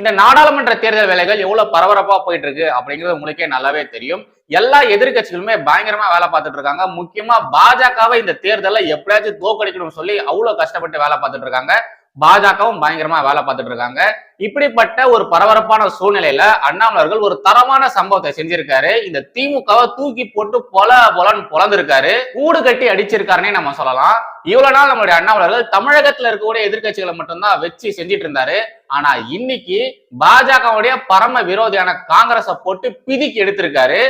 இந்த நாடாளுமன்ற தேர்தல் வேலைகள் எவ்வளவு பரபரப்பா போயிட்டு இருக்கு அப்படிங்கிறது உங்களுக்கே நல்லாவே தெரியும். எல்லா எதிர்க்கட்சிகளுமே பயங்கரமா வேலை பார்த்துட்டு இருக்காங்க. முக்கியமா பாஜகவை இந்த தேர்தலை எப்படியாச்சும் தோக்கடிக்கணும்னு சொல்லி அவ்வளவு கஷ்டப்பட்டு வேலை பார்த்துட்டு இருக்காங்க. பாஜகவும் பயங்கரமா வேலை பார்த்துட்டு இருக்காங்க. இப்படிப்பட்ட ஒரு பரபரப்பான சூழ்நிலையில அண்ணாமலர்கள் ஒரு தரமான சம்பவத்தை செஞ்சிருக்காரு. இந்த திமுகவை தூக்கி போட்டு பொல பொலன்னு பொலந்திருக்காரு. கூடு கட்டி அடிச்சிருக்காருன்னே நம்ம சொல்லலாம். இவ்வளவு நாள் நம்மளுடைய அண்ணாமலர்கள் தமிழகத்துல இருக்கக்கூடிய எதிர்க்கட்சிகளை மட்டும்தான் வச்சு செஞ்சிட்டு இருந்தாரு. ஆனா இன்னைக்கு பாஜகவுடைய பரம விரோதியான காங்கிரஸை போட்டு பிதிக்கி எடுத்திருக்காரு.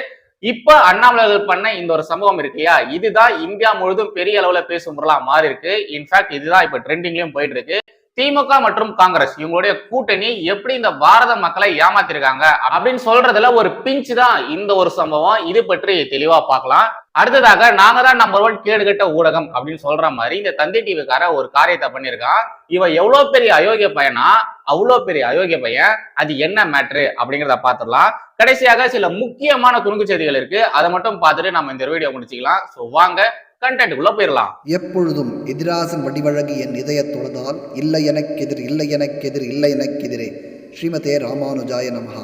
இப்ப அண்ணாமலர்கள் பண்ண இந்த ஒரு சம்பவம் இருக்கியா? இதுதான் இந்தியா முழுதும் பெரிய அளவுல பேசும் பொருளா மாறி இருக்கு இன்ஃபேக்ட் இதுதான் இப்ப ட்ரெண்டிங்லயும் போயிட்டு இருக்கு. திமுக மற்றும் காங்கிரஸ் இவங்களுடைய கூட்டணி எப்படி இந்த பாரத மக்களை ஏமாத்திருக்காங்க அப்படின்னு சொல்றதுல ஒரு பிஞ்சு தான் இந்த ஒரு சம்பவம். இது பற்றி தெளிவா பார்க்கலாம். அடுத்ததாக நாங்க தான் நம்பர் ஒன் கேடுகட்ட ஊடகம் அப்படின்னு சொல்ற மாதிரி இந்த தந்தி டிவிக்கார ஒரு காரியத்தை பண்ணியிருக்கான். இவன் எவ்வளவு பெரிய அயோக்கிய பையனா? அவ்வளோ பெரிய அயோக்கிய பையன். அது என்ன மேட்ரு அப்படிங்கிறத பார்த்துடலாம். கடைசியாக சில முக்கியமான துணுக்கு செய்திகள் இருக்கு. அதை மட்டும் பார்த்துட்டு நம்ம இந்த வீடியோ முடிச்சுக்கலாம். ஸோ வாங்க கண்டென்ட்டுக்குள்ள போயிடலாம் எப்பொழுதும் எதிராசன் வடிவழகு என் இதயத் தொழுதால் இல்லை எனக்கெதிர் இல்லை எனக்கெதிர் இல்லை எனக்கெதிரே. ஸ்ரீமதே ராமானுஜாய நமஹா.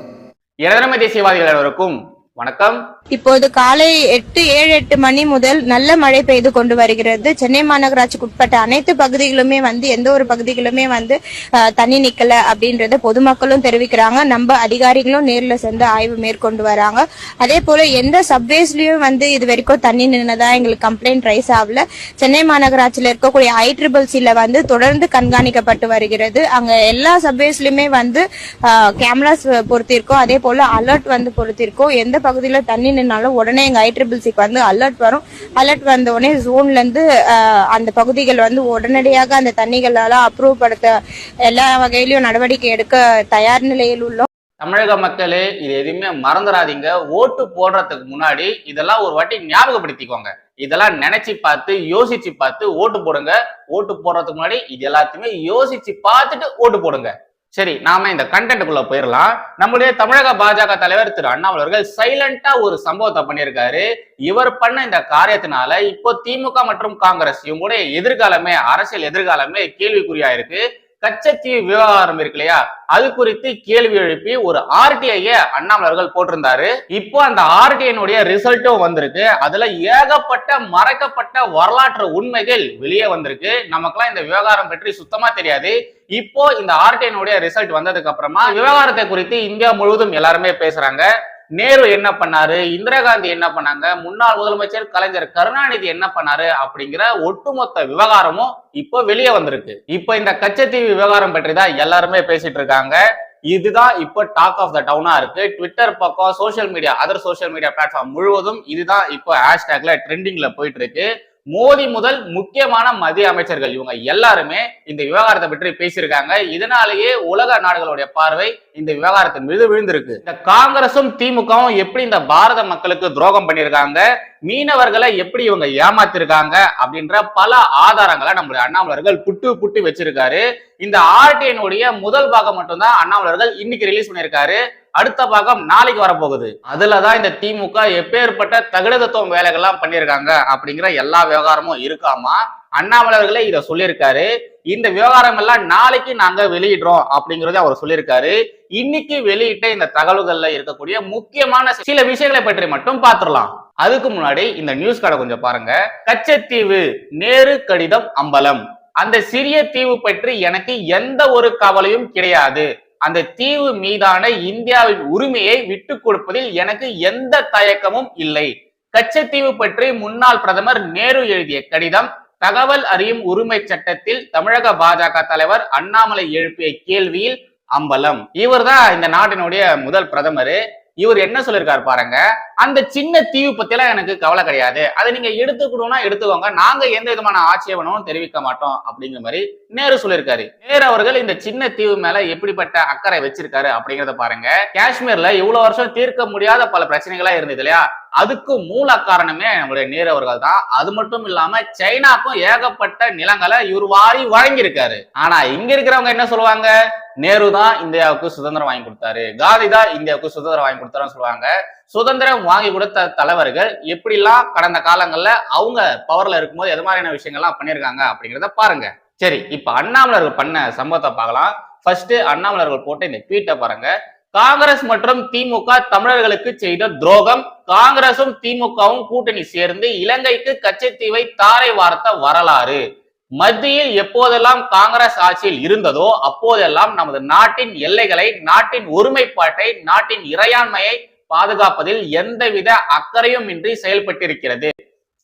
எனதனமை தேசியவாதிகள் அனைவருக்கும் வணக்கம். இப்போது காலை எட்டு ஏழு எட்டு மணி முதல் நல்ல மழை பெய்து கொண்டு வருகிறது. சென்னை மாநகராட்சிக்கு உட்பட்ட அனைத்து பகுதிகளுமே வந்து எந்த ஒரு பகுதிகளுமே வந்து தண்ணி நிக்கல அப்படின்றத பொதுமக்களும் தெரிவிக்கிறாங்க. நம்ம அதிகாரிகளும் நேர்ல சென்று ஆய்வு மேற்கொண்டு வராங்க. அதே போல எந்த சப்வேஸ்லயும் வந்து இது வரைக்கும் தண்ணி நின்னதா எங்களுக்கு கம்ப்ளைண்ட் ரைஸ் ஆகல. சென்னை மாநகராட்சியில இருக்கக்கூடிய ஐ ட்ரிபிள் சில வந்து தொடர்ந்து கண்காணிக்கப்பட்டு வருகிறது. அங்க எல்லா சப்வேஸ்லயுமே வந்து கேமராஸ் பொருத்திருக்கோம். அதே போல அலர்ட் வந்து பொருத்திருக்கோம். எந்த பகுதியில தண்ணி நின்னாலும் உடனே எங்க ஐட்ரிபிள்சிக்கு ட்ரிபிள் வந்து அலர்ட் வரும். அலர்ட் வந்த உடனே ஜோன்ல இருந்து அந்த பகுதிகள் வந்து உடனடியாக அந்த தண்ணிகளால் அப்ரூவ் படுத்த எல்லா வகையிலும் நடவடிக்கை எடுக்க தயார் நிலையில் உள்ளோம். தமிழக மக்களே இது எதுவுமே மறந்துடாதீங்க. ஓட்டு போடுறதுக்கு முன்னாடி இதெல்லாம் ஒரு வாட்டி ஞாபகப்படுத்திக்கோங்க. இதெல்லாம் நினைச்சு பார்த்து யோசிச்சு பார்த்து ஓட்டு போடுங்க. ஓட்டு போடுறதுக்கு முன்னாடி இது எல்லாத்தையுமே யோசிச்சு பார்த்துட்டு ஓட்டு போடுங்க. சரி நாம இந்த கண்டென்ட்டுக்குள்ள போயிடலாம் நம்முடைய தமிழக பாஜக தலைவர் திரு அண்ணாமலை அவர்கள் சைலண்டா ஒரு சம்பவத்தை பண்ணியிருக்காரு. இவர் பண்ண இந்த காரியத்தினால இப்போ திமுக மற்றும் காங்கிரஸ் இவங்களுடைய எதிர்காலமே அரசியல் எதிர்காலமே கேள்விக்குறியா இருக்கு. கச்சத்தீவு விவகாரம் இருக்கு இல்லையா? அது குறித்து கேள்வி எழுப்பி ஒரு ஆர்டிஐய அண்ணாமலர்கள் போட்டிருந்தாரு. இப்போ அந்த ஆர்டிஐனுடைய ரிசல்ட்டும் வந்திருக்கு. அதுல ஏகப்பட்ட மறக்கப்பட்ட வரலாற்று உண்மைகள் வெளியே வந்திருக்கு. நமக்கெல்லாம் இந்த விவகாரம் பற்றி சுத்தமா தெரியாது. இப்போ இந்த ஆர்டிஐனுடைய ரிசல்ட் வந்ததுக்கு அப்புறமா விவகாரத்தை குறித்து இந்தியா முழுவதும் எல்லாருமே பேசுறாங்க. நேரு என்ன பண்ணாரு? இந்திரா காந்தி என்ன பண்ணாங்க? முன்னாள் முதலமைச்சர் கலைஞர் கருணாநிதி என்ன பண்ணாரு? அப்படிங்கிற ஒட்டுமொத்த விவகாரமும் இப்போ வெளியே வந்திருக்கு. இப்போ இந்த கச்சத்தீவு விவகாரம் பற்றி தான் எல்லாருமே பேசிட்டு இருக்காங்க. இதுதான் இப்போ டாக் ஆஃப் த டவுனா இருக்கு. ட்விட்டர் பக்கம் social media other social media platform முழுவதும் இதுதான் இப்போ ஹேஷ்டேக்ல ட்ரெண்டிங்ல போயிட்டு இருக்கு. மோடி முதல் முக்கியமான மத்திய அமைச்சர்கள். இவங்க எல்லாருமே இந்த விவகாரத்தை பற்றி பேசியிருக்காங்க. இதனாலேயே உலக நாடுகளுடைய பார்வை இந்த விவகாரத்தின் மீது விழுந்திருக்கு. இந்த காங்கிரசும் திமுகவும் எப்படி இந்த பாரத மக்களுக்கு துரோகம் பண்ணியிருக்காங்க? மீனவர்களை எப்படி இவங்க ஏமாத்திருக்காங்க? அப்படின்ற பல ஆதாரங்களை நம்மளுடைய அண்ணாமலர்கள் புட்டு புட்டு வச்சிருக்காரு. இந்த ஆர்டிஎனுடைய முதல் பாகம் மட்டும்தான் அண்ணாமலர்கள் இன்னைக்கு ரிலீஸ் பண்ணியிருக்காரு. அடுத்த பாகம் நாளைக்கு வரப்போகுது. அதுலதான் இந்த திமுக எப்பேற்பட்ட தகுடதத்துவம் வேலைகள்லாம் பண்ணியிருக்காங்க அப்படிங்கிற எல்லா விவகாரமும் இருக்காமா? அண்ணாமலர்களே இதை சொல்லியிருக்காரு. இந்த விவகாரம் எல்லாம் நாளைக்கு நாங்க வெளியிடுறோம் அப்படிங்கறத அவர் சொல்லியிருக்காரு. இன்னைக்கு வெளியிட்ட இந்த தகவல்கள்ல இருக்கக்கூடிய முக்கியமான சில விஷயங்களை பற்றி மட்டும் பார்த்துடலாம். அதுக்கு முன்னாடி இந்த நியூஸ் கார்டை கொஞ்சம் பாருங்க. கச்சத்தீவு நேரு கடிதம் அம்பலம். அந்த சிறிய தீவு பற்றி எனக்கு எந்த ஒரு கவலையும் கிடையாது. அந்த தீவு மீதான இந்தியாவின் உரிமையை விட்டு கொடுப்பதில் எனக்கு எந்த தயக்கமும் இல்லை. கச்சத்தீவு பற்றி முன்னாள் பிரதமர் நேரு எழுதிய கடிதம் தகவல் அறியும் உரிமை சட்டத்தில் தமிழக பாஜக தலைவர் அண்ணாமலை எழுப்பிய கேள்வியில் அம்பலம். இவர்தான் இந்த நாட்டினுடைய முதல் பிரதமர். இவர் என்ன சொல்லியிருக்காரு பாருங்க அந்த சின்ன தீவு பத்தியெல்லாம் எனக்கு கவலை கிடையாது. அதை நீங்க எடுத்துக்கணும்னா எடுத்துக்கோங்க. நாங்க எந்த விதமான ஆட்சேபனமும் தெரிவிக்க மாட்டோம் அப்படிங்கிற மாதிரி நேரு சொல்லியிருக்காரு நேரு அவர்கள் இந்த சின்ன தீவு மேல எப்படிப்பட்ட அக்கறை வச்சிருக்காரு அப்படிங்கறத பாருங்க. காஷ்மீர்ல இவ்வளவு வருஷம் தீர்க்க முடியாத பல பிரச்சனைகளா இருந்தது இல்லையா? அதுக்கு மூல காரணமே நம்மளுடைய நேரு அவர்கள் தான். அது மட்டும் இல்லாம சைனாக்கும் ஏகப்பட்ட நிலங்களை இவர் வாரி வழங்கியிருக்காரு. ஆனா இங்க இருக்கிறவங்க என்ன சொல்லுவாங்க? நேரு தான் இந்தியாவுக்கு சுதந்திரம் வாங்கி கொடுத்தாரு. காந்தி தான் இந்தியாவுக்கு சுதந்திரம் வாங்கி கொடுத்தாருன்னு சொல்லுவாங்க. சுதந்திரம் வாங்கி கொடுத்த தலைவர்கள் எப்படிலாம் கடந்த காலங்கள்ல அவங்க பவர்ல இருக்கும்போது எது மாதிரியான விஷயங்கள்லாம் பண்ணியிருக்காங்க அப்படிங்கிறத பாருங்க. சரி இப்ப அண்ணாமலர்கள் பண்ண சம்பவத்தை பார்க்கலாம். ஃபர்ஸ்ட் அண்ணாமலர்கள் போட்ட இந்த ட்வீட்டை பாருங்க. காங்கிரஸ் மற்றும் திமுக தமிழர்களுக்கு செய்த துரோகம் காங்கிரசும் திமுகவும் கூட்டணி சேர்ந்து இலங்கைக்கு கச்சத்தீவை தாரை வார்த்த வரலாறு. மத்தியில் எப்போதெல்லாம் காங்கிரஸ் ஆட்சியில் இருந்ததோ அப்போதெல்லாம் நமது நாட்டின் எல்லைகளை நாட்டின் ஒருமைப்பாட்டை நாட்டின் இறையாண்மையை பாதுகாப்பதில் எந்தவித அக்கறையும் இன்றி செயல்பட்டிருக்கிறது.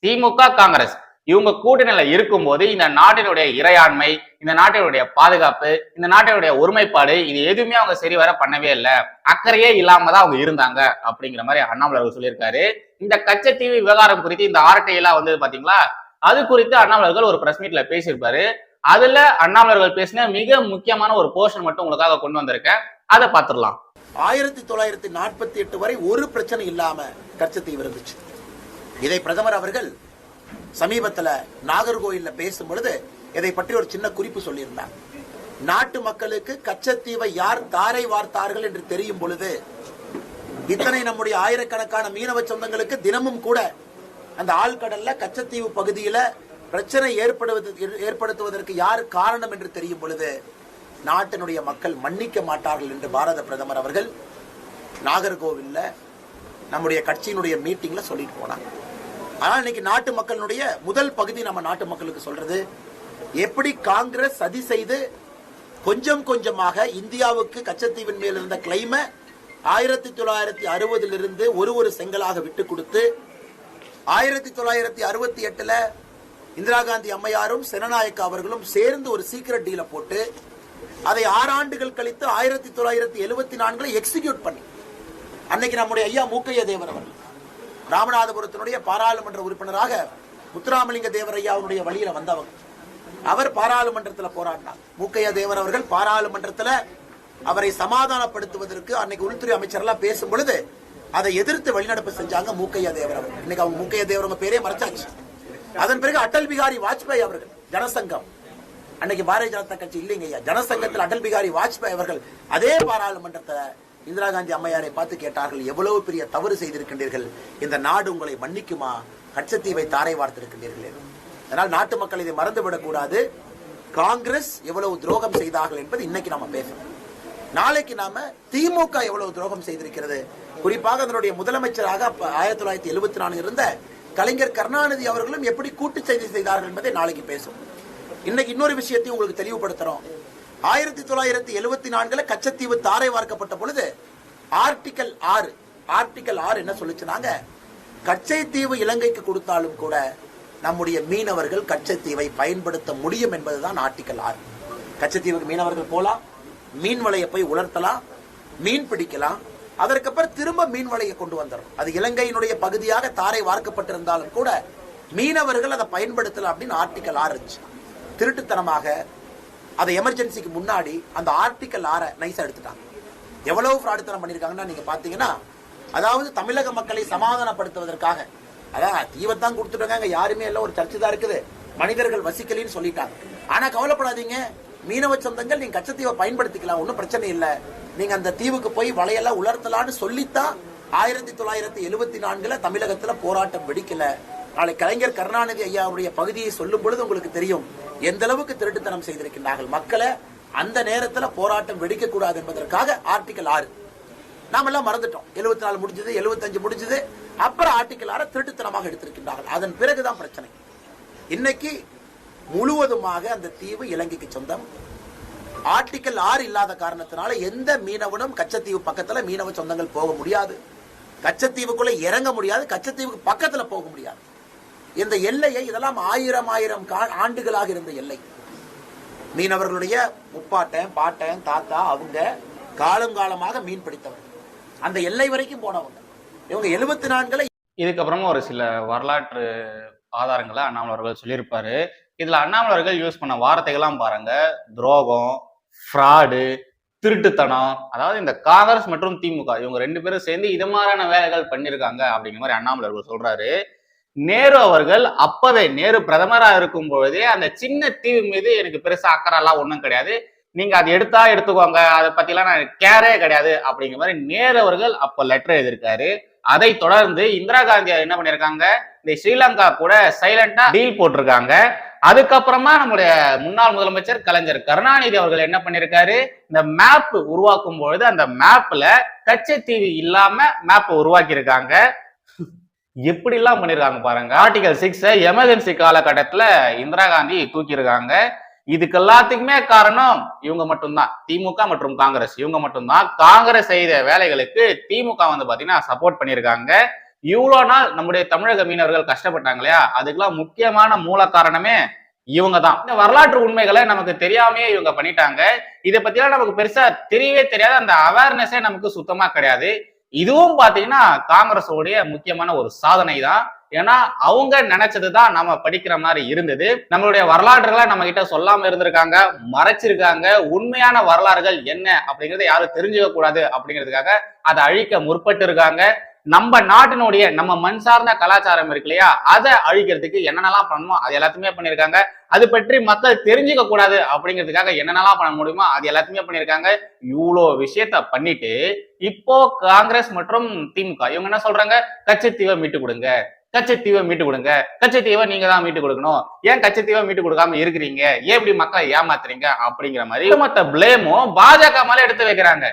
திமுக காங்கிரஸ். இவங்க கூட்டணியில இருக்கும்போது இந்த நாட்டினுடைய இறையாண்மை இந்த நாட்டினுடைய பாதுகாப்பு இந்த நாட்டினுடைய ஒருமைப்பாடு இது எதுவுமே அவங்க சரிவர பண்ணவே இல்லை. அக்கறையே இல்லாம தான் அவங்க இருந்தாங்க அப்படிங்கிற மாதிரி அண்ணாமலை அவர்கள் சொல்லியிருக்காரு. இந்த கச்சத்தீவு விவகாரம் குறித்து இந்த ஆர்டி எல்லாம் வந்து பாத்தீங்களா அது குறித்து அண்ணாமலர்கள் ஒரு பிரஸ் மீட்ல பேசியிருப்பாரு. அதுல அண்ணாமலர்கள் பேசின மிக முக்கியமான ஒரு போர்ஷன் மட்டும் உங்களுக்காக கொண்டு வந்திருக்கேன். அதை பார்த்துடலாம். ஆயிரத்தி தொள்ளாயிரத்தி நாற்பத்தி எட்டு வரை ஒரு பிரச்சனை இல்லாம கச்சத்தீவு இருந்துச்சு இதை பிரதமர் அவர்கள் சமீபத்துல நாகர்கோயில்ல பேசும் பொழுது இதை பற்றி ஒரு சின்ன குறிப்பு சொல்லியிருந்தார். நாட்டு மக்களுக்கு கச்சத்தீவை யார் தாரை வார்த்தார்கள் என்று தெரியும் பொழுது இத்தனை நம்முடைய ஆயிரக்கணக்கான மீனவ சொந்தங்களுக்கு தினமும் கூட அந்த ஆழ்கடல்ல கச்சத்தீவு பகுதியில பிரச்சனை ஏற்படுவது ஏற்படுத்துவதற்கு யார் காரணம் என்று தெரியும் பொழுது நாட்டினுடைய மக்கள் மன்னிக்க மாட்டார்கள் என்று பாரத பிரதமர் அவர்கள் நாகர்கோவில்ல நம்முடைய கட்சியினுடைய மீட்டிங்ல சொல்லிட்டு போனாங்க. ஆனால் இன்னைக்கு நாட்டு மக்களுடைய முதல் பகுதி நம்ம நாட்டு மக்களுக்கு சொல்றது எப்படி காங்கிரஸ் சதி செய்து கொஞ்சம் கொஞ்சமாக இந்தியாவுக்கு கச்சத்தீவின் மேல் இருந்த கிளைம ஆயிரத்தி தொள்ளாயிரத்தி அறுபதிலிருந்து ஒரு ஒரு செங்கலாக விட்டு கொடுத்து ஆயிரத்தி தொள்ளாயிரத்தி அறுபத்தி எட்டுல இந்திரா காந்தி அம்மையாரும் செனநாயக்க அவர்களும் சேர்ந்து ஒரு சீக்கிரட் டீல போட்டு அதை ஆறு ஆண்டுகள் கழித்து ஆயிரத்தி தொள்ளாயிரத்தி எழுபத்தி நான்குல எக்ஸிக்யூட் பண்ணி. அன்னைக்கு நம்முடைய ஐயா மூக்கைய தேவர் அவர்கள் ராமநாதபுரத்தினுடைய பாராளுமன்ற உறுப்பினராக முத்துராமலிங்க தேவர் ஐயா அவருடைய வழியில வந்தவங்க. அவர் பாராளுமன்றத்தில் போராடினார். மூக்கைய தேவர் அவர்கள் பாராளுமன்றத்தில் அவரை சமாதானப்படுத்துவதற்கு அன்னைக்கு உள்துறை அமைச்சர் எல்லாம் பேசும் பொழுது அதை எதிர்த்து வெளிநடப்பு செஞ்சாங்க மூக்கையா தேவர் அவர்கள். இன்னைக்கு அவங்க மூக்கையா தேவர் பேரே மறைச்சாச்சு. அதன் பிறகு அடல் பிகாரி வாஜ்பாய் அவர்கள் ஜனசங்கம். அன்னைக்கு பாரதிய ஜனதா கட்சி இல்லைங்க ஐயா. ஜனசங்கத்தில் அடல் பிகாரி வாஜ்பாய் அவர்கள் அதே பாராளுமன்றத்துல இந்திரா காந்தி அம்மையாரை பார்த்து கேட்டார்கள் எவ்வளவு பெரிய தவறு செய்திருக்கின்றீர்கள்? இந்த நாடு உங்களை மன்னிக்குமா? கட்சத்தீவை தாரை வார்த்திருக்கின்றீர்கள். அதனால் நாட்டு மக்கள் இதை மறந்துவிடக்கூடாது. காங்கிரஸ் எவ்வளவு துரோகம் செய்தார்கள் என்பது இன்னைக்கு நாம பேசணும் நாளைக்கு நாம திமுக எவ்வளவு துரோகம் செய்திருக்கிறது? குறிப்பாக அதனுடைய முதலமைச்சராக ஆயிரத்தி தொள்ளாயிரத்தி எழுபத்தி நான்கு இருந்த கலைஞர் கருணாநிதி அவர்களும் எப்படி கூட்டு செய்தி செய்தார்கள் என்பதை நாளைக்கு பேசும் இன்னைக்கு இன்னொரு விஷயத்தையும் உங்களுக்கு தெளிவுபடுத்துறோம். ஆயிரத்தி தொள்ளாயிரத்தி எழுபத்தி நான்குல கச்சத்தீவு தாரை வார்க்கப்பட்ட பொழுது ஆர்டிக்கல் ஆறு ஆர்டிக்கல் ஆறு என்ன சொல்லுச்சுனாங்க? கச்சைத்தீவு இலங்கைக்கு கொடுத்தாலும் கூட நம்முடைய மீனவர்கள் கச்சத்தீவை பயன்படுத்த முடியும் என்பதுதான் ஆர்டிக்கல் ஆறு. கச்சத்தீவுக்கு மீனவர்கள் போலாம் மீன் வலையை போய் உலர்த்தலாம் மீன் பிடிக்கலாம் அதற்கப்புறம் திரும்ப மீன் வலையை கொண்டு வந்துடும் அது இலங்கையினுடைய பகுதியாக தாரை வார்க்கப்பட்டிருந்தாலும் கூட மீனவர்கள் அதை பயன்படுத்தலாம் அப்படின்னு ஆர்டிக்கல் ஆறு இருந்துச்சு. திருட்டுத்தனமாக அதை எமர்ஜென்சிக்கு முன்னாடி அந்த ஆர்டிக்கல் ஆறை நைஸாக எடுத்துட்டாங்க. எவ்வளவு ஃப்ராடுத்தனம் பண்ணியிருக்காங்கன்னா நீங்கள் பார்த்தீங்கன்னா அதாவது தமிழக மக்களை சமாதானப்படுத்துவதற்காக அதான் தீவத்தான் கொடுத்துட்டாங்க யாருமே இல்லை ஒரு சர்ச்சை தான் இருக்குது. மனிதர்கள் வசிக்கலின்னு சொல்லிட்டாங்க. ஆனால் கவலைப்படாதீங்க மீனவ சொந்தங்கள் நீங்கள் கச்சத்தீவை பயன்படுத்திக்கலாம் ஒன்றும் பிரச்சனை இல்லை. நீங்க அந்த தீவுக்கு போய் வலையெல்லாம் உலர்த்தலான்னு சொல்லித்தான் ஆயிரத்தி தொள்ளாயிரத்தி எழுபத்தி நான்குல தமிழகத்துல போராட்டம் வெடிக்கல. நாளை கலைஞர் கருணாநிதி ஐயாவுடைய பகுதியை சொல்லும் பொழுது உங்களுக்கு தெரியும். எந்த அளவுக்கு திருட்டுத்தனம் செய்திருக்கின்றார்கள் மக்களை? அந்த நேரத்துல போராட்டம் வெடிக்க கூடாது என்பதற்காக ஆர்டிகல் ஆறு. நாம எல்லாம் மறந்துட்டோம். எழுபத்தி நாலு முடிஞ்சது எழுபத்தஞ்சு முடிஞ்சது. அப்புறம் ஆர்டிகல் ஆறு திருட்டுத்தனமாக எடுத்திருக்கின்றார்கள். அதன் பிறகுதான் பிரச்சனை. இன்னைக்கு முழுவதுமாக அந்த தீவு இலங்கைக்கு சொந்தம். ஆர்டிகல் ஆறு இல்லாத காரணத்தினால எந்த மீனவனும் கச்சத்தீவு பக்கத்துல மீனவ சொந்தங்கள் போக முடியாது. கச்சத்தீவுக்குள்ள இறங்க முடியாது கச்சத்தீவுக்கு பக்கத்துல போக முடியாது. இந்த எல்லையை இதெல்லாம் ஆயிரம் ஆயிரம் ஆண்டுகளாக இருந்த எல்லை. மீனவர்களுடைய முப்பாட்டன் பாட்டன் தாத்தா அவங்க காலம் காலமாக மீன் பிடித்தவர்கள். அந்த எல்லை வரைக்கும் போனவங்க. இவங்க எழுபத்தி நான்குல இதுக்கப்புறமா ஒரு சில வரலாற்று ஆதாரங்களை அண்ணாமலை அவர்கள் சொல்லியிருப்பாரு. இதுல அண்ணாமலர்கள் யூஸ் பண்ண வார்த்தைகள்லாம் பாருங்க. துரோகம் ஃப்ராடு திருட்டுத்தனம் அதாவது இந்த காங்கிரஸ் மற்றும் திமுக இவங்க ரெண்டு பேரும் சேர்ந்து இது மாதிரியான வேலைகள் பண்ணியிருக்காங்க அப்படிங்கிற மாதிரி அண்ணாமலை அவர்கள் சொல்றாரு. நேரு அவர்கள் அப்பவே நேரு பிரதமரா இருக்கும் பொழுதே அந்த சின்ன தீவு மீது எனக்கு பெருசா அக்கறைலாம் ஒன்றும் கிடையாது. நீங்க அதை எடுத்தா எடுத்துக்கோங்க அதை பத்திலாம் நான் கேரே கிடையாது அப்படிங்கிற மாதிரி நேரு அவர்கள் அப்போ லெட்டர் எழுதியிருக்காரு. அதை தொடர்ந்து இந்திரா காந்தி என்ன பண்ணியிருக்காங்க? இந்த ஸ்ரீலங்கா கூட சைலண்டா டீல் போட்டிருக்காங்க. அதுக்கப்புறமா நம்முடைய முன்னாள் முதலமைச்சர் கலைஞர் கருணாநிதி அவர்கள் என்ன பண்ணிருக்காரு இந்த மேப் உருவாக்கும் பொழுது அந்த மேப்ல கச்சத்தீவு இல்லாம மேப் உருவாக்கி இருக்காங்க எப்படி எல்லாம் பண்ணிருக்காங்க பாருங்க. ஆர்டிகல் சிக்ஸ் எமர்ஜென்சி காலகட்டத்துல இந்திரா காந்தி தூக்கியிருக்காங்க. இதுக்கு எல்லாத்துக்குமே காரணம் இவங்க மட்டும்தான். திமுக மற்றும் காங்கிரஸ். இவங்க மட்டும்தான். காங்கிரஸ் செய்த வேலைகளுக்கு திமுக வந்து பாத்தீங்கன்னா சப்போர்ட் பண்ணியிருக்காங்க. இவ்வளோ நாள் நம்முடைய தமிழக மீனவர்கள் கஷ்டப்பட்டாங்க இல்லையா? அதுக்கெல்லாம் முக்கியமான மூல காரணமே இவங்க தான் இந்த வரலாற்று உண்மைகளை நமக்கு தெரியாமையே இவங்க பண்ணிட்டாங்க. இதை பத்திலாம் நமக்கு பெருசா தெரியவே தெரியாது. அந்த அவேர்னஸே நமக்கு சுத்தமா கிடையாது. இதுவும் பாத்தீங்கன்னா காங்கிரஸோடைய முக்கியமான ஒரு சாதனை தான் ஏன்னா அவங்க நினைச்சதுதான் நம்ம படிக்கிற மாதிரி இருந்தது. நம்மளுடைய வரலாறுகளை நம்ம கிட்ட சொல்லாம இருந்திருக்காங்க மறைச்சிருக்காங்க. உண்மையான வரலாறுகள் என்ன அப்படிங்கறத யாரும் தெரிஞ்சுக்க கூடாது அப்படிங்கிறதுக்காக அதை அழிக்க முற்பட்டு இருக்காங்க. நம்ம நாட்டினுடைய நம்ம மண் சார்ந்த கலாச்சாரம் இருக்கு இல்லையா? அதை அழிக்கிறதுக்கு என்னென்னலாம் பண்ணணுமோ அது எல்லாத்தையுமே பண்ணியிருக்காங்க. அது பற்றி மக்கள் தெரிஞ்சுக்க கூடாது அப்படிங்கிறதுக்காக என்னென்னலாம் பண்ண முடியுமோ அது எல்லாத்தையுமே பண்ணியிருக்காங்க. இவ்வளோ விஷயத்த பண்ணிட்டு இப்போ காங்கிரஸ் மற்றும் திமுக இவங்க என்ன சொல்றாங்க? தீவை மீட்டு கொடுங்க. கச்சத்தீவை மீட்டு கொடுங்க. கச்சத்தீவை நீங்க தான் மீட்டு கொடுக்கணும். ஏன் கச்சத்தீவை மீட்டு கொடுக்காம இருக்கிறீங்க? ஏன் இப்படி மக்களை ஏமாத்துறீங்க? அப்படிங்கிற மாதிரி மொத்த பிளேமும் பாஜக மேல எடுத்து வைக்கிறாங்க.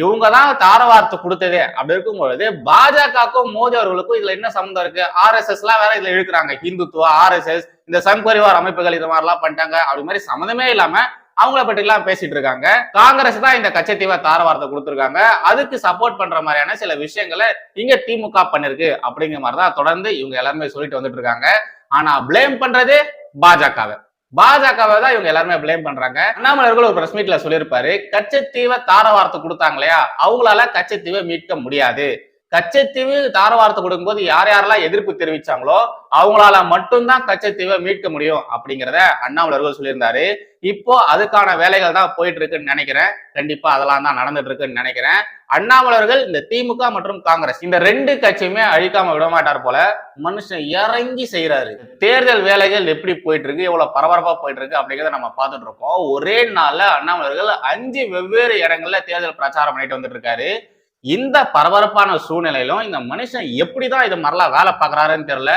இவங்க தான் தாரவார்த்தை கொடுத்ததே. அப்படி இருக்கும் பொழுது பாஜகவுக்கும் மோடி அவர்களுக்கும் இதுல என்ன சம்மந்தம் இருக்கு? ஆர்எஸ்எஸ் எல்லாம் வேற இதுல இழுக்கிறாங்க. இந்துத்துவா ஆர்எஸ்எஸ் இந்த சங் பரிவார் அமைப்புகள் இது மாதிரிலாம் பண்ணிட்டாங்க. அப்படி மாதிரி சம்மந்தமே இல்லாம அவங்கள பற்றி எல்லாம் பேசிட்டு இருக்காங்க. காங்கிரஸ் தான் இந்த கச்சத்தீவை தாரவாரத்தை கொடுத்துருக்காங்க. அதுக்கு சப்போர்ட் பண்ற மாதிரியான சில விஷயங்களை இங்க திமுக பண்ணிருக்கு அப்படிங்கிற மாதிரி தான் தொடர்ந்து இவங்க எல்லாருமே சொல்லிட்டு வந்துட்டு இருக்காங்க. ஆனா பிளேம் பண்றது பாஜகவை. பாஜகவை தான் இவங்க எல்லாருமே பிளேம் பண்றாங்க. அண்ணாமலர்கள் ஒரு பிரஸ் மீட்ல சொல்லியிருப்பாரு கச்சத்தீவை தாரவாரத்தை கொடுத்தாங்க இல்லையா? அவங்களால கச்சத்தீவை மீட்க முடியாது. கச்சத்தீவு தாரவார்த்தை கொடுக்கும்போது யார் யாரெல்லாம் எதிர்ப்பு தெரிவிச்சாங்களோ அவங்களால மட்டும்தான் கச்சத்தீவை மீட்க முடியும் அப்படிங்கிறத அண்ணாமலர்கள் சொல்லியிருந்தாரு. இப்போ அதுக்கான வேலைகள் தான் போயிட்டு இருக்குன்னு நினைக்கிறேன். கண்டிப்பா அதெல்லாம் தான் நடந்துட்டு இருக்குன்னு நினைக்கிறேன் அண்ணாமலர்கள் இந்த திமுக மற்றும் காங்கிரஸ் இந்த ரெண்டு கட்சியுமே அழிக்காம விட மாட்டார் போல மனுஷன் இறங்கி செய்யறாரு தேர்தல் வேலைகள் எப்படி போயிட்டு இருக்கு எவ்வளவு பரபரப்பா போயிட்டு இருக்கு அப்படிங்கிறத நம்ம பார்த்துட்டு இருக்கோம் ஒரே நாள்ல அண்ணாமலர்கள் அஞ்சு வெவ்வேறு இடங்கள்ல தேர்தல் பிரச்சாரம் பண்ணிட்டு வந்துட்டு இருக்காரு இந்த பரபரப்பான சூழ்நிலையிலும் இந்த மனுஷன் எப்படிதான் இது மாதிரிலாம் வேலை பார்க்கறாருன்னு தெரியல.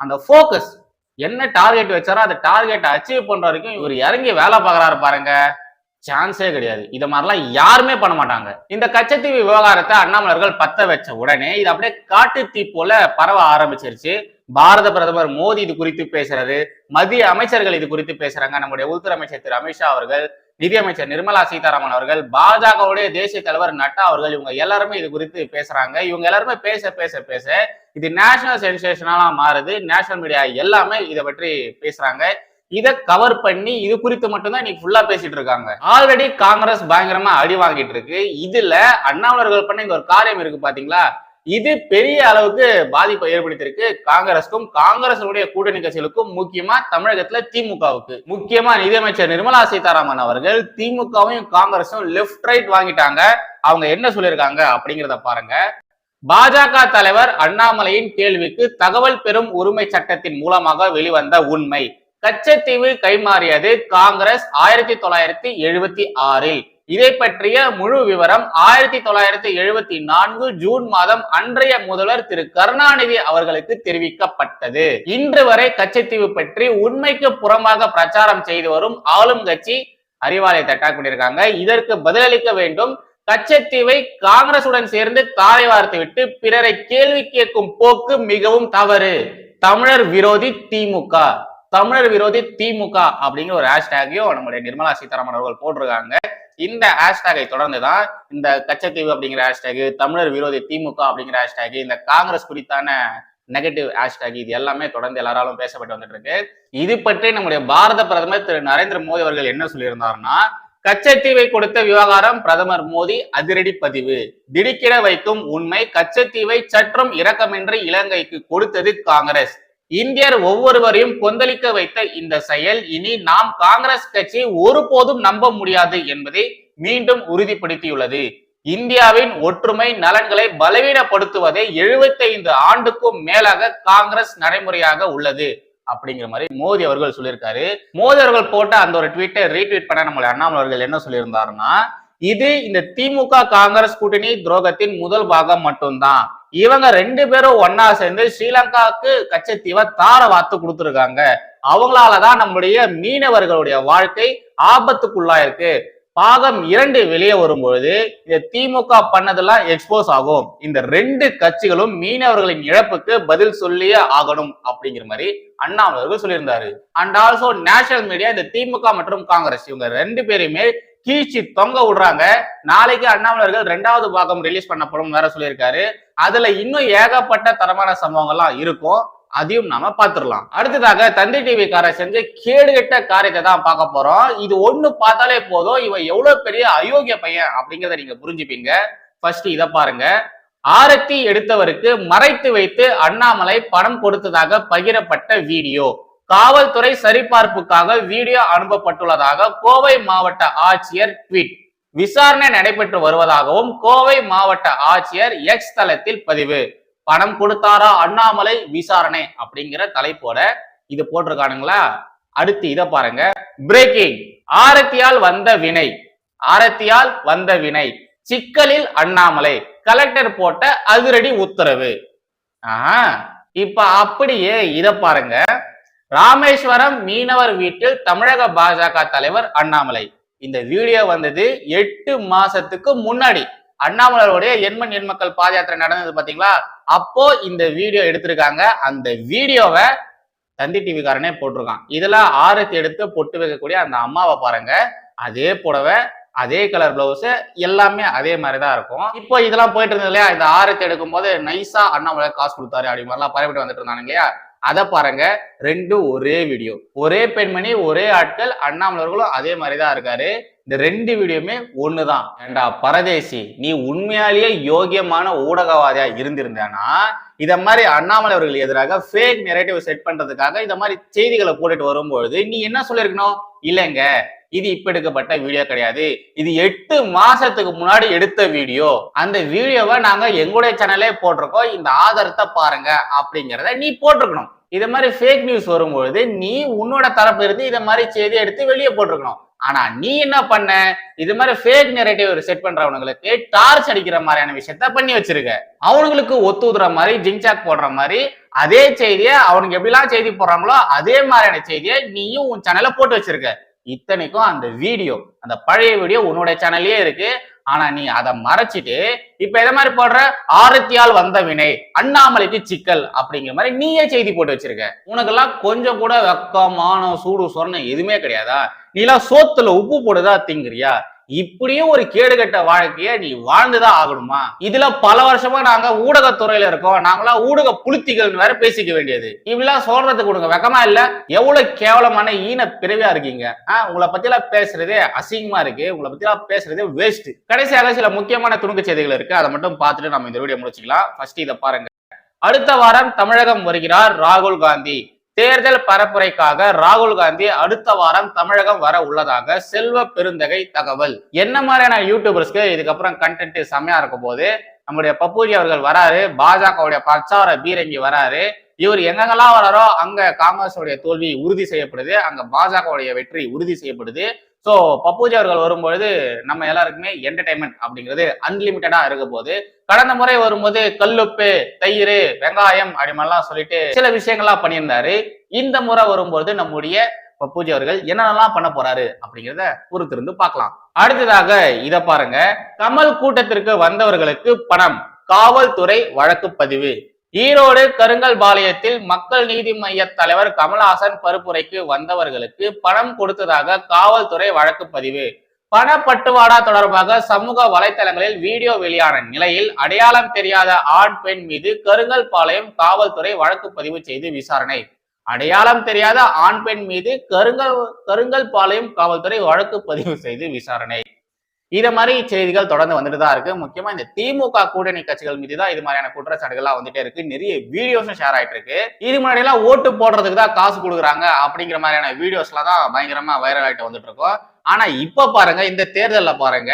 அந்த ஃபோக்கஸ் என்ன டார்கெட் வச்சாரோ அந்த டார்கெட்டை அச்சீவ் பண்ற வரைக்கும் இவர் இறங்கி வேலை பார்க்கறாரு பாருங்க. சான்ஸே கிடையாது. இத மாதிரிலாம் யாருமே பண்ண மாட்டாங்க. இந்த கச்சத்தீவு விவகாரத்தை அண்ணாமலர்கள் பத்த வச்ச உடனே இது அப்படியே காட்டு தீ போல பரவ ஆரம்பிச்சிருச்சு. பாரத பிரதமர் மோடி இது குறித்து பேசுறது மத்திய அமைச்சர்கள் இது குறித்து பேசுறாங்க. நம்முடைய உள்துறை அமைச்சர் திரு அமித்ஷா அவர்கள் நிதியமைச்சர் நிர்மலா சீதாராமன் அவர்கள் பாஜகவுடைய தேசிய தலைவர் நட்டா அவர்கள் இவங்க எல்லாருமே இது குறித்து பேசுறாங்க. இவங்க எல்லாருமே பேச பேச பேச இது நேஷனல் சென்சேஷனால மாறுது. நேஷனல் மீடியா எல்லாமே இதை பற்றி பேசுறாங்க. இதை கவர் பண்ணி இது குறித்து மட்டும்தான் இன்னைக்கு ஃபுல்லா பேசிட்டு இருக்காங்க. ஆல்ரெடி காங்கிரஸ் பயங்கரமா அடி வாங்கிட்டு இருக்கு. இதுல அண்ணாமலர்கள் பண்ண இந்த ஒரு காரியம் இருக்கு பாத்தீங்களா? இது பெரிய அளவுக்கு பாதிப்பை ஏற்படுத்தியிருக்கு காங்கிரஸ்க்கும் காங்கிரசுடைய கூட்டணி கட்சிகளுக்கும் முக்கியமா தமிழகத்துல திமுகவுக்கு. முக்கியமா நிதியமைச்சர் நிர்மலா சீதாராமன் அவர்கள் திமுகவும் காங்கிரஸும் லெஃப்ட் ரைட் வாங்கிட்டாங்க. அவங்க என்ன சொல்லியிருக்காங்க அப்படிங்கிறத பாருங்க. பாஜக தலைவர் அண்ணாமலையின் கேள்விக்கு தகவல் பெறும் உரிமை சட்டத்தின் மூலமாக வெளிவந்த உண்மை. கச்சத்தீவு கைமாறியது காங்கிரஸ் ஆயிரத்தி தொள்ளாயிரத்தி எழுபத்தி ஆறில். இதை பற்றிய முழு விவரம் ஆயிரத்தி தொள்ளாயிரத்தி எழுபத்தி நான்கு ஜூன் மாதம் அன்றைய முதல்வர் திரு கருணாநிதி அவர்களுக்கு தெரிவிக்கப்பட்டது. இன்று வரை கச்சத்தீவு பற்றி உண்மைக்கு புறமாக பிரச்சாரம் செய்து வரும் ஆளும் கட்சி அறிவாலய தட்டா கொண்டிருக்காங்க. இதற்கு பதிலளிக்க வேண்டும். கச்சத்தீவை காங்கிரசுடன் சேர்ந்து தாரை வார்த்து விட்டு பிறரை கேள்வி கேட்கும் போக்கு மிகவும் தவறு. தமிழர் விரோதி திமுக. தமிழர் விரோதி திமுக அப்படிங்கிற ஒரு ஹேஷ்டேக்கையும் நம்முடைய நிர்மலா சீதாராமன் அவர்கள் போட்டிருக்காங்க. இந்த ஹேஷ்டேகை தொடர்ந்து தான் இந்த கச்சத்தீவு அப்படிங்கிற ஹேஷ்டேக் தமிழர் விரோதி திமுக அப்படிங்கிற ஹேஷ்டேக் இந்த காங்கிரஸ் குறித்தான நெகட்டிவ் ஹேஷ்டேக் இது எல்லாமே தொடர்ந்து எல்லாராலும் பேசப்பட்டு வந்துட்டு இருக்கு இது பற்றி நம்முடைய பாரத பிரதமர் திரு நரேந்திர மோடி அவர்கள் என்ன சொல்லியிருந்தாருன்னா கச்சத்தீவை கொடுத்த விவகாரம் பிரதமர் மோடி அதிரடி பதிவு. திடுக்கிட வைக்கும் உண்மை கச்சத்தீவை சற்றும் இரக்கமின்றி இலங்கைக்கு கொடுத்தது காங்கிரஸ். இந்தியர் ஒவ்வொருவரையும் கொந்தளிக்க வைத்த இந்த செயல் இனி நாம் காங்கிரஸ் கட்சி ஒருபோதும் நம்ப முடியாது என்பதை மீண்டும் உறுதிப்படுத்தியுள்ளது. இந்தியாவின் ஒற்றுமை நலன்களை பலவீனப்படுத்துவதை 75 ஆண்டுக்கும் மேலாக காங்கிரஸ் நடைமுறையாக உள்ளது. அப்படிங்கிற மாதிரி மோடி அவர்கள் சொல்லியிருக்காரு. மோடி அவர்கள் போட்ட அந்த ஒரு ட்வீட்டை ரீட்வீட் பண்ண நம்மளுடைய அண்ணாமலை அவர்கள் என்ன சொல்லியிருந்தாருன்னா இது இந்த திமுக காங்கிரஸ் கூட்டணி துரோகத்தின் முதல் பாகம் மட்டும்தான். இவங்க ரெண்டு பேரும் ஒன்னா சேர்ந்து ஸ்ரீலங்காவுக்கு கச்சத்தீவை தார வாத்து கொடுத்துருக்காங்க. அவங்களாலதான் நம்முடைய மீனவர்களுடைய வாழ்க்கை ஆபத்துக்குள்ளா இருக்கு பாகம் இரண்டு வெளியே வரும்பொழுது இந்த திமுக பண்ணதெல்லாம் எக்ஸ்போஸ் ஆகும். இந்த ரெண்டு கட்சிகளும் மீனவர்களின் இழப்புக்கு பதில் சொல்லியே ஆகணும் அப்படிங்கிற மாதிரி அண்ணாமலர்கள் சொல்லியிருந்தாரு. அண்ட் ஆல்சோ நேஷனல் மீடியா இந்த திமுக மற்றும் காங்கிரஸ் இவங்க ரெண்டு பேருமே கீழ்ச்சி தொங்க விடுறாங்க. நாளைக்கு அண்ணாமலர்கள் ரெண்டாவது பாகம் ரிலீஸ் பண்ணப்படும் வேற சொல்லியிருக்காரு. அதுல இன்னும் ஏகப்பட்ட தரமான சம்பவங்கள்லாம் இருக்கும். அதையும் நாம பாத்துடலாம் அடுத்ததாக தந்தை டிவி காரை செஞ்சு கேடுகெட்ட காரியத்தை தான் பார்க்க போறோம். இது ஒண்ணு பார்த்தாலே போதும். இவன் எவ்வளவு பெரிய அயோக்கிய பையன் அப்படிங்கறத நீங்க புரிஞ்சுப்பீங்க. ஃபர்ஸ்ட் இதை பாருங்க. ஆரத்தி எடுத்தவருக்கு மறைத்து வைத்து அண்ணாமலை பணம் கொடுத்ததாக பகிரப்பட்ட வீடியோ. காவல்துறை சரிபார்ப்புக்காக வீடியோ அனுப்பப்பட்டுள்ளதாக கோவை மாவட்ட ஆட்சியர் ட்வீட். விசாரணை நடைபெற்று வருவதாகவும் கோவை மாவட்ட ஆட்சியர் எக்ஸ் தளத்தில் பதிவு. பணம் கொடுத்தாரா அண்ணாமலை விசாரணை அப்படிங்கிற தலைப்போட இது போட்டிருக்கானுங்களா? அடுத்து இத பாருங்க. பிரேக்கிங் ஆரத்தியால் வந்த வினை. ஆரத்தியால் வந்த வினை. சிக்கலில் அண்ணாமலை. கலெக்டர் போட்ட அதிரடி உத்தரவு. ஆஹ். இப்ப அப்படியே இத பாருங்க. ராமேஸ்வரம் மீனவர் வீட்டில் தமிழக பாஜக தலைவர் அண்ணாமலை. இந்த வீடியோ வந்தது எட்டு மாசத்துக்கு முன்னாடி. அண்ணாமலையோடைய எண்மண் எண்மக்கள் பாத யாத்திரை நடந்தது பாத்தீங்களா? அப்போ இந்த வீடியோ எடுத்திருக்காங்க. அந்த வீடியோவை தந்தி டிவிக்காரனே போட்டிருக்கான். இதுல ஆரத்தி எடுத்து பொட்டு வைக்கக்கூடிய அந்த அம்மாவை பாருங்க. அதே புடவை அதே கலர் பிளவுஸ் எல்லாமே அதே மாதிரி தான் இருக்கும். இப்போ இதெல்லாம் போயிட்டு இருந்தது இல்லையா? இந்த ஆரத்தி எடுக்கும் போது நைஸா அண்ணாமலை காசு கொடுத்தாரு அப்படி மாதிரிலாம் பரவிட்டு வந்துட்டு இருந்தாங்க இல்லையா? அதை பாருங்க. ரெண்டும் ஒரே வீடியோ ஒரே பெண்மணி ஒரே ஆட்கள் அண்ணாமலர்களும் அதே மாதிரி தான் இருக்காரு. இந்த ரெண்டு வீடியோமே ஒண்ணுதான். ஏண்டா பரதேசி நீ உண்மையாலேயே யோகியமான ஊடகவாதியா இருந்திருந்தானா இத மாதிரி அண்ணாமலை அவர்கள் எதிராக ஃபேக் நெரேட்டிவ் செட் பண்றதுக்காக இந்த மாதிரி செய்திகளை போட்டுட்டு வரும்பொழுது நீ என்ன சொல்லியிருக்கணும்? இல்லைங்க. இது இப்ப எடுக்கப்பட்ட வீடியோ கிடையாது. இது எட்டு மாசத்துக்கு முன்னாடி எடுத்த வீடியோ அந்த வீடியோவை நாங்க எங்களுடைய சேனலே போட்டிருக்கோம். இந்த ஆதாரத்தை பாருங்க அப்படிங்கிறத நீ போட்டிருக்கணும். இது மாதிரி ஃபேக் நியூஸ் வரும்பொழுது நீ உன்னோட தரப்பு இருந்து இதை மாதிரி செய்தி எடுத்து வெளியே போட்டிருக்கணும். ஆனா நீ என்ன பண்ண? இது மாதிரி ஃபேக் நெரேட்டிவ் செட் பண்றவனுங்களுக்கு டார்ச் அடிக்கிற மாதிரியான விஷயத்த பண்ணி வச்சிருக்க. அவனுங்களுக்கு ஒத்துதுற மாதிரி ஜிங்சாக் போடுற மாதிரி அதே செய்தியை அவனுக்கு எப்படிலாம் செய்தி போடுறாங்களோ அதே மாதிரியான செய்தியை நீயும் உன் சேனல போட்டு வச்சிருக்க. இத்தனைக்கும் அந்த வீடியோ அந்த பழைய வீடியோ உன்னோட சேனல்லயே இருக்கு. ஆனா நீ அதை மறைச்சிட்டு இப்ப எதை மாதிரி போடுற? ஆரத்தியால் வந்த வினை அண்ணாமலைக்கு சிக்கல் அப்படிங்கிற மாதிரி நீயே செய்தி போட்டு வச்சிருக்க. உனக்கெல்லாம் கொஞ்சம் கூட வெக்கம் மானம் சூடு சொரணம் எதுவுமே கிடையாதா? நீலாம் சோத்துல உப்பு போடுதா திங்குறியா இப்படியும் ஒரு கேடுகட்ட வாழ்க்கைய நீ வாழ்ந்துதான் ஆகணுமா? இதுல பல வருஷமா நாங்க ஊடகத்துறையில இருக்கோம். நாங்களாம் ஊடக புளுத்திகள்னு வேற பேசிக்க வேண்டியது. இப்படிலாம் சொல்றதுக்கு கொடுங்க வெக்கமா இல்ல? எவ்வளவு கேவலமான ஈன பிறவியா இருக்கீங்க? உங்களை பத்தி எல்லாம் பேசுறதே அசிங்கமா இருக்கு. உங்களை பத்தி எல்லாம் பேசுறதே வேஸ்ட் கடைசியாக சில முக்கியமான துணுக்கு செய்திகள் இருக்கு. அதை மட்டும் பார்த்துட்டு நம்ம இந்த வீடியோ முடிச்சுக்கலாம். ஃபர்ஸ்ட் இதை பாருங்க. அடுத்த வாரம் தமிழகம் வருகிறார் ராகுல் காந்தி. தேர்தல் பரப்புரைக்காக ராகுல் காந்தி அடுத்த வாரம் தமிழகம் வர உள்ளதாக செல்வ பெருந்தகை தகவல். என்ன மாதிரியான யூடியூபர்ஸ்க்கு இதுக்கப்புறம் கண்டென்ட் செம்மையா இருக்கும் போது நம்முடைய பப்பூஜி அவர்கள் வராரு பாஜகவுடைய பிரச்சார பீரங்கி வராரு இவர் எங்கெங்கெல்லாம் வராரோ அங்க காங்கிரஸுடைய தோல்வி உறுதி செய்யப்படுது அங்க பாஜகவுடைய வெற்றி உறுதி செய்யப்படுது ஸோ பப்பூஜி அவர்கள் வரும்பொழுது நம்ம எல்லாருக்குமே என்டர்டைன்மெண்ட் அப்படிங்கிறது அன்லிமிட்டடா இருக்க போது கடந்த முறை வரும்போது கல்லுப்பு தயிர் வெங்காயம் அப்படி மாதிரிலாம் சொல்லிட்டு சில விஷயங்கள்லாம் பண்ணியிருந்தாரு. இந்த முறை வரும்போது நம்முடைய பப்பூஜி அவர்கள் என்னென்னலாம் பண்ண போறாரு அப்படிங்கிறத பொறுத்திருந்து பார்க்கலாம். அடுத்ததாக இதை பாருங்க. கமல் கூட்டத்திற்கு வந்தவர்களுக்கு பணம். காவல்துறை வழக்கு பதிவு. ஈரோடு கருங்கல்பாளையத்தில் மக்கள் நீதி மைய தலைவர் கமல்ஹாசன் பருப்புரைக்கு வந்தவர்களுக்கு பணம் கொடுத்ததாக காவல்துறை வழக்கு பதிவு. பணப்பட்டுவாடா தொடர்பாக சமூக வலைதளங்களில் வீடியோ வெளியான நிலையில் அடையாளம் தெரியாத ஆண் பெண் மீது கருங்கல்பாளையம் காவல்துறை வழக்கு பதிவு செய்து விசாரணை. அடையாளம் தெரியாத ஆண் பெண் மீது கருங்கல் கருங்கல்பாளையம் காவல்துறை வழக்கு பதிவு செய்து விசாரணை. இது மாதிரி செய்திகள் தொடர்ந்து வந்துட்டு தான் இருக்கு. முக்கியமா இந்த திமுக கூட்டணி கட்சிகள் மீது தான் இது மாதிரியான குற்றச்சாட்டுகள்லாம் வந்துட்டே இருக்கு. நிறைய வீடியோஸும் ஷேர் ஆயிட்டு இருக்கு. இது முன்னாடி எல்லாம் ஓட்டு போடுறதுக்கு தான் காசு கொடுக்குறாங்க அப்படிங்கிற மாதிரியான வீடியோஸ்லாம் தான் பயங்கரமா வைரல் ஆயிட்டு வந்துட்டு இருக்கோம். ஆனா இப்ப பாருங்க இந்த தேர்தலில் பாருங்க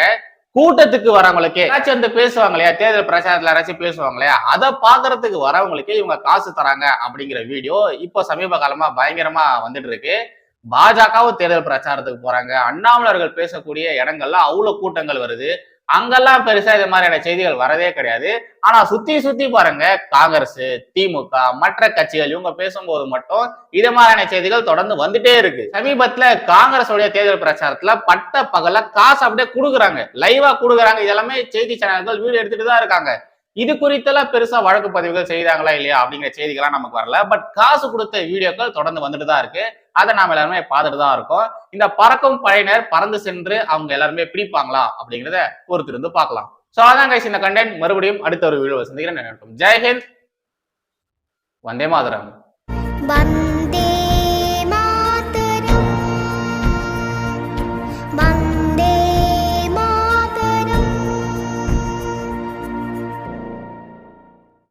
கூட்டத்துக்கு வரவங்களுக்கே யாராச்சும் வந்து பேசுவாங்க இல்லையா? தேர்தல் பிரச்சாரத்துல யாராச்சும் பேசுவாங்க இல்லையா? அதை பாக்குறதுக்கு வரவங்களுக்கே இவங்க காசு தராங்க அப்படிங்கிற வீடியோ இப்போ சமீப காலமா பயங்கரமா வந்துட்டு இருக்கு. பாஜகவும் தேர்தல் பிரச்சாரத்துக்கு போறாங்க. அண்ணாமலர்கள் பேசக்கூடிய இடங்கள்லாம் அவ்வளவு கூட்டங்கள் வருது. அங்கெல்லாம் பெருசா இது மாதிரியான செய்திகள் வரதே கிடையாது. ஆனா சுத்தி சுத்தி பாருங்க காங்கிரஸ் திமுக மற்ற கட்சிகள் இவங்க பேசும்போது மட்டும் இது மாதிரியான செய்திகள் தொடர்ந்து வந்துட்டே இருக்கு. சமீபத்துல காங்கிரஸ் உடைய தேர்தல் பிரச்சாரத்துல பட்ட பகல காசு அப்படியே கொடுக்குறாங்க. லைவா கொடுக்குறாங்க. இதெல்லாமே செய்தி சேனல்கள் வீடியோ எடுத்துட்டு தான் இருக்காங்க. இது குறித்தெல்லாம் பெருசா வழக்கு பதிவுகள் செய்தாங்களா இல்லையா அப்படிங்கிற செய்திகள்லாம் நமக்கு வரல. பட் காசு கொடுத்த வீடியோக்கள் தொடர்ந்து வந்துட்டு தான் இருக்கு. அதை நாம எல்லாருமே பார்த்துட்டு தான் இருக்கோம். இந்த பறக்கும் படையினர் பறந்து சென்று அவங்க எல்லாருமே பிடிப்பாங்களா அப்படிங்கிறத பொறுத்திருந்து பார்க்கலாம். சோ அதான் கைஸ் இந்த கண்டென்ட் மறுபடியும் அடுத்த ஒரு வீடியோ சந்திக்கிறேன். ஜெய்ஹிந்த் வந்தே மாதரம். வந்தே